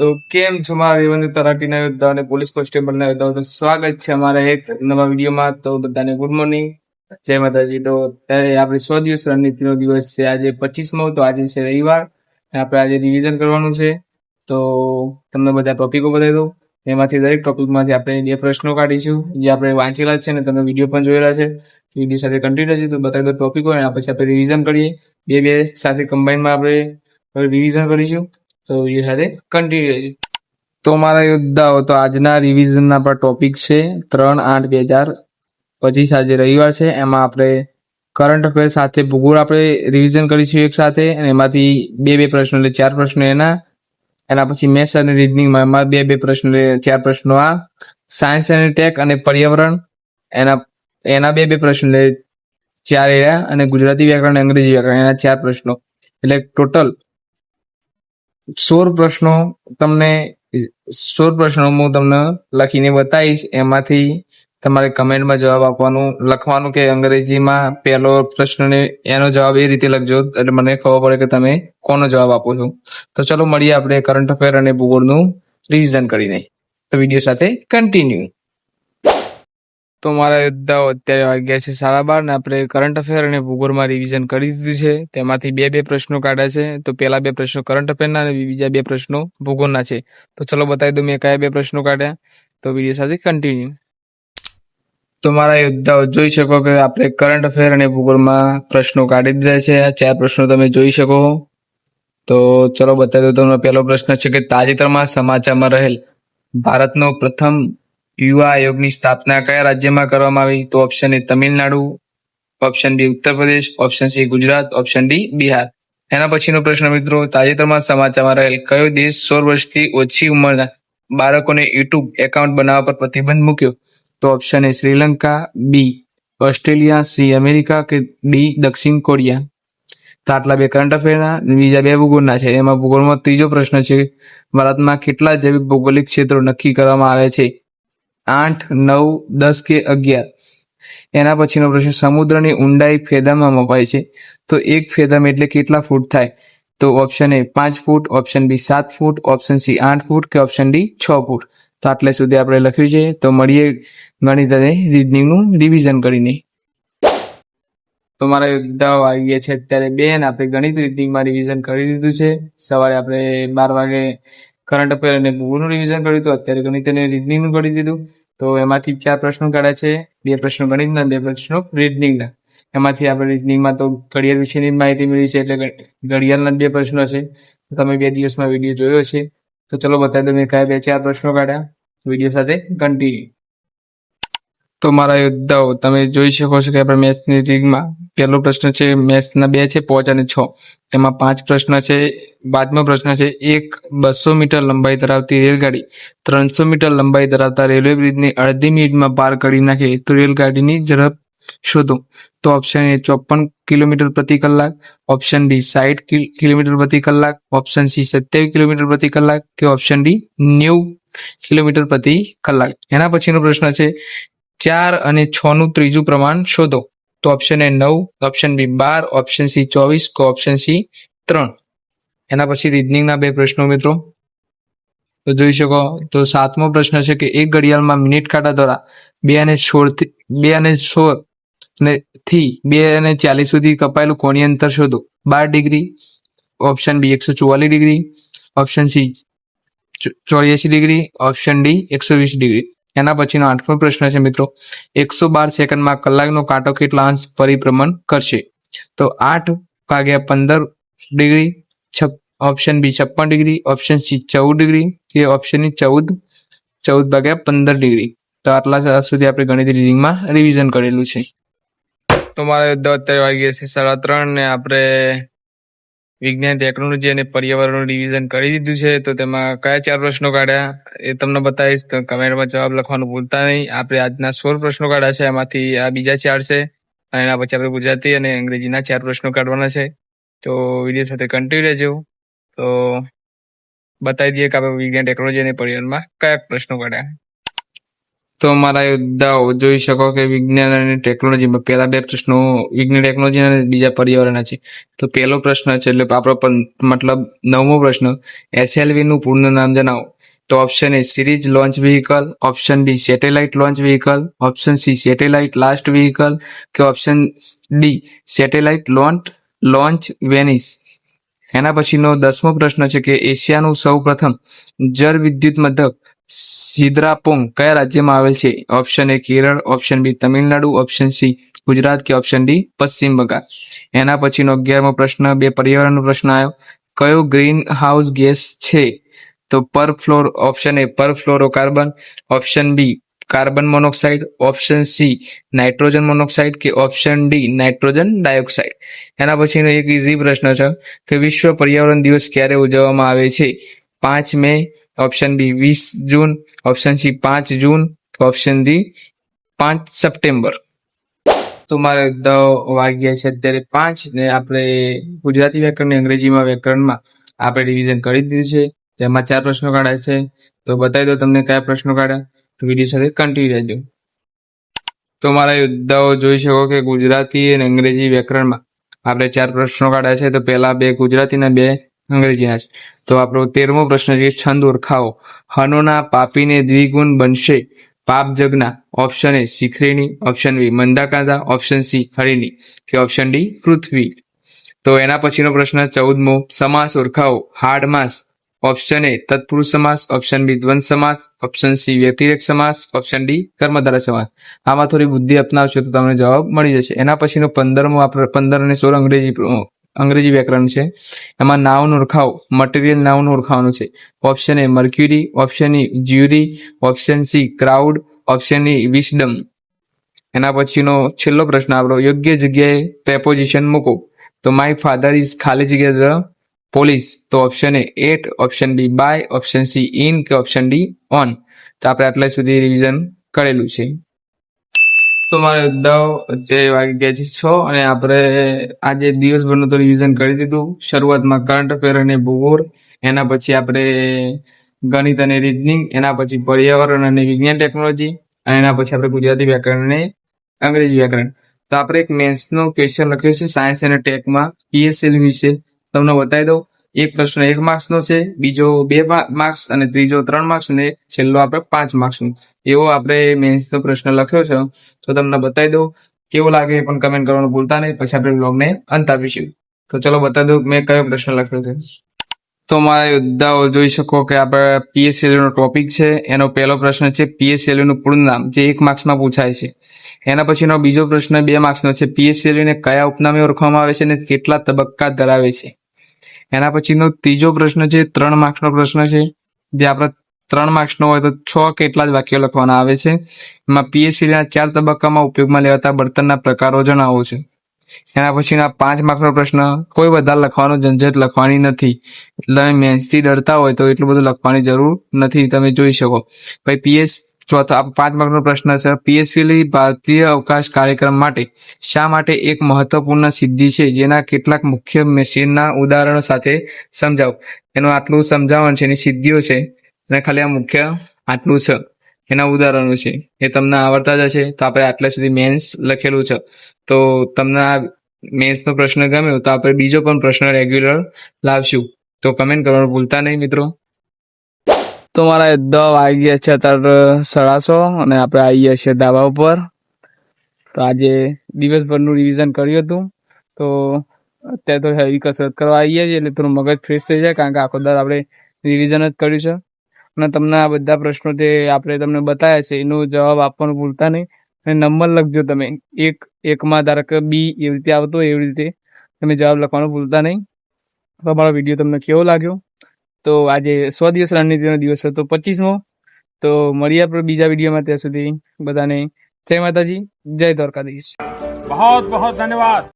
તો કેમ છો મારા રેવન્યુ તરાટીના યોદ્ધા અને પોલીસ કોન્સ્ટેબલના યોદ્ધાઓ? તો સ્વાગત છે અમારા એક નવા વિડીયોમાં. તો બધાને ગુડ મોર્નિંગ. જય માતાજી. તો અત્યારે આપણે સો દિવસ રણનીતિનો દિવસ છે. આજે પચીસમો, તો આજે છે રવિવાર. આપણે આજે રિવિઝન કરવાનું છે. તો તમને બધા ટોપિકો બતાવી દઉં. એમાંથી દરેક ટોપિકમાંથી આપણે બે પ્રશ્નો કાઢીશું. જે આપણે વાંચેલા છે ને તમે વીડિયો પણ જોયેલા છે. વીડિયો સાથે કન્ટિન્યુ છે તો બતાવી દો ટોપિકો અને પછી આપણે રિવિઝન કરીએ. બે બે સાથે કમ્બાઈનમાં આપણે રિવિઝન કરીશું. તો હેડ એ કન્ટિન્યુ તો મારા યોદ્ધાઓ, તો આજના રિવિઝનના પર ટોપિક છે ત્રણ આઠ બે હજાર પચીસ આજે રવિવાર છે. એમાં આપણે કરંટ અફેર સાથે ભૂગોળ આપણે રિવિઝન કરીશું એક સાથે અને એમાંથી બે બે પ્રશ્નો એટલે ચાર પ્રશ્નો એના. એના પછી મેથ્સ અને રિઝનિંગમાં એમાં બે બે પ્રશ્નો એટલે ચાર પ્રશ્નો આ. સાયન્સ અને ટેક અને પર્યાવરણ. એના એના બે બે પ્રશ્નો એટલે ચાર એના અને ગુજરાતી વ્યાકરણ અને અંગ્રેજી વ્યાકરણ, એના ચાર પ્રશ્નો. એટલે ટોટલ સોળ પ્રશ્નો તમને, સોળ પ્રશ્નો હું તમને લખીને બતાવીશ. એમાંથી તમારે કમેન્ટમાં જવાબ આપવાનું, લખવાનું કે અંગ્રેજીમાં પહેલો પ્રશ્ન એનો જવાબ એ રીતે લખજો. એટલે મને ખબર પડે કે તમે કોનો જવાબ આપો છો. તો ચલો મળીએ આપણે કરંટ અફેર અને ભૂગોળનું રિવિઝન કરીને. તો વીડિયો સાથે કન્ટિન્યુ તો મારા યોદ્ધાઓ અત્યારે વાગ્યા છે સાડા બાર ને આપણે કરંટ અફેર અને ભૂગોળમાં રિવિઝન કરી દીધું છે. તેમાંથી બે બે પ્રશ્નો કાઢ્યા છે. તો પહેલા બે પ્રશ્નો કરંટ અફેરના અને બીજા બે પ્રશ્નો ભૂગોળના છે. તો ચલો બતાવી દઉં મેં કયા બે પ્રશ્નો કાઢ્યા. તો વીડિયો સાથે કન્ટિન્યુ તો મારા યોદ્ધાઓ જોઈ શકો કે આપણે કરંટ અફેર અને ભૂગોળમાં પ્રશ્નો કાઢી દીધા છે. આ ચાર પ્રશ્નો તમે જોઈ શકો. તો ચલો બતાવી દઉં તમને પહેલો પ્રશ્ન છે કે તાજેતરમાં સમાચારમાં રહેલ ભારતનો પ્રથમ યુવા આયોગની સ્થાપના કયા રાજ્યમાં કરવામાં આવી? તો option A Tamil Nadu option D Uttar Pradesh option C Gujarat option D Bihar. એના પછીનો પ્રશ્ન મિત્રો, તાજેતરમાં સમાચારમાં રહેલ કયો દેશ સોળ વર્ષથી ઓછી ઉંમરના બાળકોને યુટ્યુબ એકાઉન્ટ બનાવવા પર પ્રતિબંધ મૂક્યો? તો option A Sri Lanka, B Australia, C America કે ડી દક્ષિણ કોરિયા. તો આટલા બે કરંટ અફેરના બીજા બે ભૂગોળના છે. એમાં ભૂગોળમાં ત્રીજો પ્રશ્ન છે, ભારતમાં કેટલા જૈવિક ભૌગોલિક ક્ષેત્રો નક્કી કરવામાં આવે છે? આઠ, નવ, દસ કે અગિયાર. એના પછીનો પ્રશ્ન, સમુદ્રની ઊંડાઈ ફેદામાં મપાય છે. તો એક ફેદામ એટલે કેટલા ફૂટ થાય? તો ઓપ્શન એ પાંચ ફૂટ ઓપ્શન બી સાત ફૂટ ઓપ્શન સી આઠ ફૂટ કે ઓપ્શન ડી છ ફૂટ. તો આટલે સુધી આપણે લખ્યું છે. તો મળીએ ગણિત અને રીઝનિંગનું રિવિઝન કરીને. તો મારા યોદ્ધાઓ આવી ગયા છે અત્યારે બેન આપણે ગણિત રીડિંગમાં રિવિઝન કરી દીધું છે. સવારે આપણે બાર વાગે કરંટ અફેર અને ભૂગોળનું રિવિઝન કર્યું હતું. અત્યારે ગણિત અને રીડિંગનું કરી દીધું. તો એમાંથી ચાર પ્રશ્નો કાઢ્યા છે. બે પ્રશ્નો ગણિતના બે પ્રશ્નો રીઝનિંગના એમાંથી આપણે રીઝનિંગમાં તો ઘડિયાળ વિશેની માહિતી મળી છે, એટલે ઘડિયાળના બે પ્રશ્નો છે. તમે બે દિવસમાં વીડિયો જોયો છે તો ચલો બતાવી દો મેં કયા બે ચાર પ્રશ્નો કાઢ્યા. વીડિયો સાથે કન્ટિન્યુ તો મારા યોદ્ધાઓ તમે જોઈ શકો છો કે આપણે મેથ્સની રીગમાં પહેલો પ્રશ્ન છે, મેથ્સના બે છે, પાંચ અને છ. તેમાં પાંચ પ્રશ્ન છે પાંચમો પ્રશ્ન છે, એક બસો મીટર લંબાઈ ધરાવતી રેલગાડી, ત્રણસો મીટર લંબાઈ ધરાવતા રેલવે બ્રિજની અડધી મિનિટમાં પાર કરી નાખે તો રેલગાડીની ઝડપ શોધો. તો ઓપ્શન એ ચોપન કિલોમીટર પ્રતિ કલાક ઓપ્શન બી સાઠ કિલોમીટર પ્રતિ કલાક ઓપ્શન સી સત્યાવીસ કિલોમીટર પ્રતિ કલાક કે ઓપ્શન ડી નેવું કિલોમીટર પ્રતિ કલાક. એના પછીનો પ્રશ્ન છે ચાર અને છ નું ત્રીજું પ્રમાણ શોધો. તો ઓપ્શન એ નવ ઓપ્શન બી બાર ઓપ્શન સી ચોવીસ કો ઓપ્શન સી ત્રણ. એના પછી રીઝનિંગના બે પ્રશ્નો મિત્રો. તો જોઈ શકો, તો સાતમો પ્રશ્ન છે કે એક ઘડિયાળમાં મિનિટ કાંટા દ્વારા બે અને સોળથી બે અને સોળ ને થી બે અને ચાલીસ સુધી કપાયેલું કોની અંતર શોધો. બાર ડિગ્રી ઓપ્શન બી એકસો ચુવાલીસ ડિગ્રી ઓપ્શન સી ચોર્યાસી ડિગ્રી ઓપ્શન ડી એકસો વીસ ડિગ્રી. એના પછીનો આઠમો પ્રશ્ન છે મિત્રો, એકસો બાર સેકન્ડમાં કલાકનો કાંટો કેટલા અંશ પરિભ્રમણ કરશે? તો આઠ ભાગ્યા પંદર ડિગ્રી ઓપ્શન બી છપ્પન ડિગ્રી ઓપ્શન સી ચૌદ ડિગ્રી, કે ઓપ્શન ચૌદ ચૌદ ભાગ્યા પંદર ડિગ્રી. તો આટલા સુધી આપણે ગણિત રીડિંગમાં રિવિઝન કરેલું છે. તો મારે અત્યારે વાગી છે સાડા ત્રણ ને આપણે વિજ્ઞાન ટેકનોલોજી અને પર્યાવરણનું રિવિઝન કરી દીધું છે. તો તેમાં કયા ચાર પ્રશ્નો કાઢ્યા? એ તમને બતાવીશ. તો કમેન્ટમાં જવાબ લખવાનું ભૂલતા નહીં. આપણે આજના સોળ પ્રશ્નો કાઢ્યા છે. એમાંથી આ બીજા ચાર છે. અને એના પછી આપણે ગુજરાતી અને અંગ્રેજીના ચાર પ્રશ્નો કાઢવાના છે. તો વીડિયો સાથે કન્ટિન્યુ રહેજો. તો બતાવી દઈએ કે આપણે વિજ્ઞાન ટેકનોલોજી અને પર્યાવરણમાં કયા પ્રશ્નો કાઢ્યા? તો મારા યોદ્ધાઓ જોઈ શકો કે વિજ્ઞાન અને ટેકનોલોજીમાં પહેલા બે પ્રશ્નો, વિજ્ઞાન ટેકનોલોજી અને બીજા પર્યાવરણના છે. તો પહેલો પ્રશ્ન છે, એટલે આપણો પણ મતલબ નવમો પ્રશ્ન એસએલવી નું પૂર્ણ નામ જણાવો. તો option A series launch vehicle option D satellite launch vehicle option C satellite last vehicle કે option D satellite launch launch Venice એના પછીનો દસમો પ્રશ્ન છે કે એશિયાનું સૌ પ્રથમ જળ વિદ્યુત મથક સિદ્રાપોંગ કયા રાજ્યમાં આવેલ છે? Option A Kerala. Option B Tamil Nadu. Option C Gujarat કે ઓપ્શન ડી પશ્ચિમ બંગાળ. એના પછીનો અગિયારમો પ્રશ્ન, બે પર્યાવરણનો પ્રશ્ન આવ્યો. કયો ગ્રીન હાઉસ ગેસ છે? તો પર floor option A perfluorocarbon option B carbon monoxide option C nitrogen monoxide કે ઓપ્શન ડી નાઇટ્રોજન ડાયોક્સાઇડ એના પછીનો એક ઇઝી પ્રશ્ન છે કે વિશ્વ પર્યાવરણ દિવસ ક્યારે ઉજવવામાં આવે છે? પાંચ મે ઓપ્શન બી વીસ જૂન. ઓપ્શન સી પાંચ જૂન. ઓપ્શન ડી પાંચ સપ્ટેમ્બર. તો મારે દ વાગ્યા છે અત્યારે પાંચ ને આપણે ગુજરાતી વ્યાકરણ અંગ્રેજીમાં વ્યાકરણમાં આપણે રિવિઝન કરી દીધું છે. તેમાં ચાર પ્રશ્નો કાઢ્યા છે. તો બતાવી દો તમને કયા પ્રશ્નો કાઢ્યા. તો વીડિયો સાથે કન્ટિન્યુ રહેજો. તો મારા યોદ્ધાઓ જોઈ શકો કે ગુજરાતી અને અંગ્રેજી વ્યાકરણમાં આપણે ચાર પ્રશ્નો કાઢ્યા છે. તો પહેલા બે ગુજરાતીના બે અંગ્રેજીના છે. તો આપણો તેરમો પ્રશ્ન છે છંદ ઓળખાવો. હનોના પાપીને દ્વિગુણ બનશે. પાપ જગના option A Shikharini option B મંદાકાદા option C Harini કે ઓપ્શન ડી પૃથ્વી. તો એના પછીનો પ્રશ્ન ચૌદમો, સમાસ ઓળખાવો. હાડ માસ. ઓપ્શન એ તત્પુરુષ સમાસ ઓપ્શન બી દ્વંદ સમાસ ઓપ્શન સી વ્યતિરેક સમાસ ઓપ્શન ડી કર્મધારય સમાસ. આમાં થોડી બુદ્ધિ અપનાવશો તો તમને જવાબ મળી જશે. એના પછીનો પંદરમો આપણે પંદર અને સોળ અંગ્રેજી અંગ્રેજી વ્યાકરણ છે. એમાં નાવનું ઓળખાવ મટીરિયલ નાવનું ઓળખાવાનું છે. Option A mercury option E jury option C crowd option E wisdom એના પછીનો છેલ્લો પ્રશ્ન આપણો, યોગ્ય જગ્યાએ પ્રેપોઝિશન મૂકો. તો માય ફાધર ઇઝ ખાલી જગ્યા ધ પોલીસ તો option A at option B by option C in કે ઓપ્શન ડી ઓન તો આપણે આટલા સુધી રિવિઝન કરેલું છે. તો મારે દવ અત્યારે વાગી ગયા છે છ અને આપણે આજે દિવસભરનું તો રિવિઝન કરી દીધું. શરૂઆતમાં કરંટ અફેર અને ભૂગોળ એના પછી આપણે ગણિત અને રીઝનિંગ એના પછી પર્યાવરણ અને વિજ્ઞાન ટેકનોલોજી અને એના પછી આપણે ગુજરાતી વ્યાકરણ અને અંગ્રેજી વ્યાકરણ. તો આપણે એક મેથ્સનો ક્વેશ્ચન લખ્યો છે સાયન્સ અને ટેકમાં પીએસએલ વિશે તમને બતાવી દઉં. એક પ્રશ્ન એક માર્ક્સનો છે, બીજો બે માર્ક્સ અને ત્રીજો ત્રણ માર્ક્સ અને છેલ્લો આપણે પાંચ માર્ક્સનો. એવો આપણે મેન્સનો પ્રશ્ન લખ્યો છે. તો તમને બતાવી દઉં, કેવો લાગે એ પણ કમેન્ટ કરવાનું ભૂલતા નહીં. પછી આપણે બ્લોગને અંત આપીશું. તો ચલો બતાવી દઉં મેં કયો પ્રશ્ન લખ્યો છે. તો મારા યોદ્ધાઓ જોઈ શકો કે આપણે પીએસએલયુ નો ટોપિક છે. એનો પહેલો પ્રશ્ન છે પીએસએલયુ નું પૂર્ણ નામ. જે એક માર્ક્સમાં પૂછાય છે. એના પછીનો બીજો પ્રશ્ન બે માર્ક્સનો છે. પીએસએલયુ ને કયા ઉપનામે ઓળખવામાં આવે છે અને કેટલા તબક્કા ધરાવે છે? એના પછીનો ત્રીજો પ્રશ્ન છે, ત્રણ માર્ક્સનો પ્રશ્ન છે. જે આપણે ત્રણ માર્ક્સનો હોય તો છ કેટલા જ વાક્યો લખવાના આવે છે. એમાં પીએસસીના ચાર તબક્કામાં ઉપયોગમાં લેવાતા બર્તનના પ્રકારો જણાવો છે. એના પછીના પાંચ માર્ક્સનો પ્રશ્ન, કોઈ વધારે લખવાનો ઝંઝટ લખવાની નથી. એટલે તમે મેથ્સથી ડરતા હોય તો એટલું બધું લખવાની જરૂર નથી, તમે જોઈ શકો. ભાઈ પીએસ ચોથા પાંચ માર્કનો પ્રશ્ન છે પીએસપી ભારતીય અવકાશ કાર્યક્રમ માટે શા માટે એક મહત્વપૂર્ણ સિદ્ધિ છે, જેના કેટલાક મુખ્ય મશીનના ઉદાહરણો સાથે સમજાવો. એનું આટલું સમજાવવાનું છે, એની સિદ્ધિઓ છે, અને ખાલી આ મુખ્ય આટલું છે, એના ઉદાહરણો છે. એ તમને આવડતા જ હશે, તો આપણે આટલા સુધી મેન્સ લખેલું છે. તો તમને આ મેન્સનો પ્રશ્ન ગમ્યો, તો આપણે બીજો પણ પ્રશ્ન રેગ્યુલર લાવશું. તો કમેન્ટ કરવાનું ભૂલતા નહીં મિત્રો. તો મારા એકદમ વાગી ગયા છે અત્યારે સડાસો અને આપણે આવી ગયા છીએ ધાબા ઉપર. તો આજે દિવસભરનું રિવિઝન કર્યું હતું. તો અત્યારે તો હેવી કસરત કરવા આવી ગયા છીએ એટલે થોડું મગજ ફ્રેશ થઈ જાય કારણ કે આખો દર આપણે રિવિઝન જ કર્યું છે. અને તમને આ બધા પ્રશ્નો જે આપણે તમને બતાવ્યા છે, એનો જવાબ આપવાનું ભૂલતા નહીં. અને નંબર લખજો તમે. એક, એકમાં ધારો કે બી એવી રીતે આવતો એવી રીતે તમે જવાબ લખવાનું ભૂલતા નહીં. તમારો વીડિયો તમને કેવો લાગ્યો? તો આજે સો દિવસ રણનીતિનો દિવસ હતો, પચીસમો. તો મળીએ આપણે બીજા વિડીયોમાં ત્યાં સુધી બધાને. જય માતાજી, જય દ્વારકાધીશ. બહુ બહુ ધન્યવાદ.